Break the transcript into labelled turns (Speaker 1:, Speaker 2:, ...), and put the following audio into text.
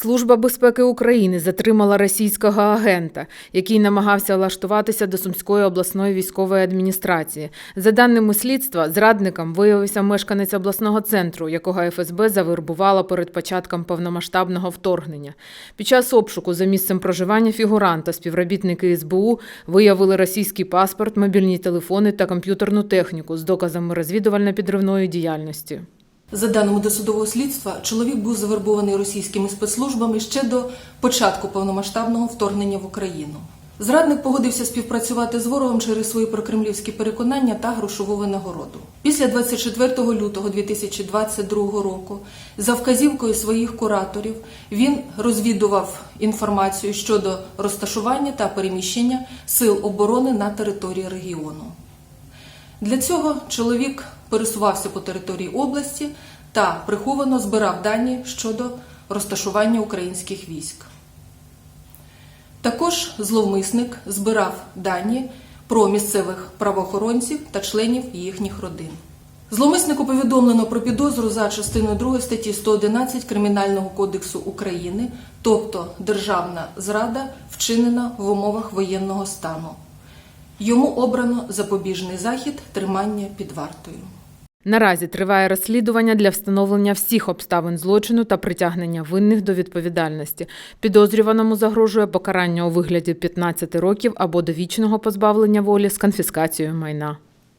Speaker 1: Служба безпеки України затримала російського агента, який намагався влаштуватися до Сумської обласної військової адміністрації. За даними слідства, зрадником виявився мешканець обласного центру, якого ФСБ завербувала перед початком повномасштабного вторгнення. Під час обшуку за місцем проживання фігуранта співробітники СБУ виявили російський паспорт, мобільні телефони та комп'ютерну техніку з доказами розвідувально-підривної діяльності.
Speaker 2: За даними досудового слідства, чоловік був завербований російськими спецслужбами ще до початку повномасштабного вторгнення в Україну. Зрадник погодився співпрацювати з ворогом через свої прокремлівські переконання та грошову винагороду. Після 24 лютого 2022 року, за вказівкою своїх кураторів, він розвідував інформацію щодо розташування та переміщення сил оборони на території регіону. Для цього чоловік пересувався по території області та приховано збирав дані щодо розташування українських військ. Також зловмисник збирав дані про місцевих правоохоронців та членів їхніх родин. Зловмиснику повідомлено про підозру за частиною 2 статті 111 Кримінального кодексу України, тобто державна зрада, вчинена в умовах воєнного стану. Йому обрано запобіжний захід тримання під вартою.
Speaker 1: Наразі триває розслідування для встановлення всіх обставин злочину та притягнення винних до відповідальності. Підозрюваному загрожує покарання у вигляді 15 років або довічного позбавлення волі з конфіскацією майна.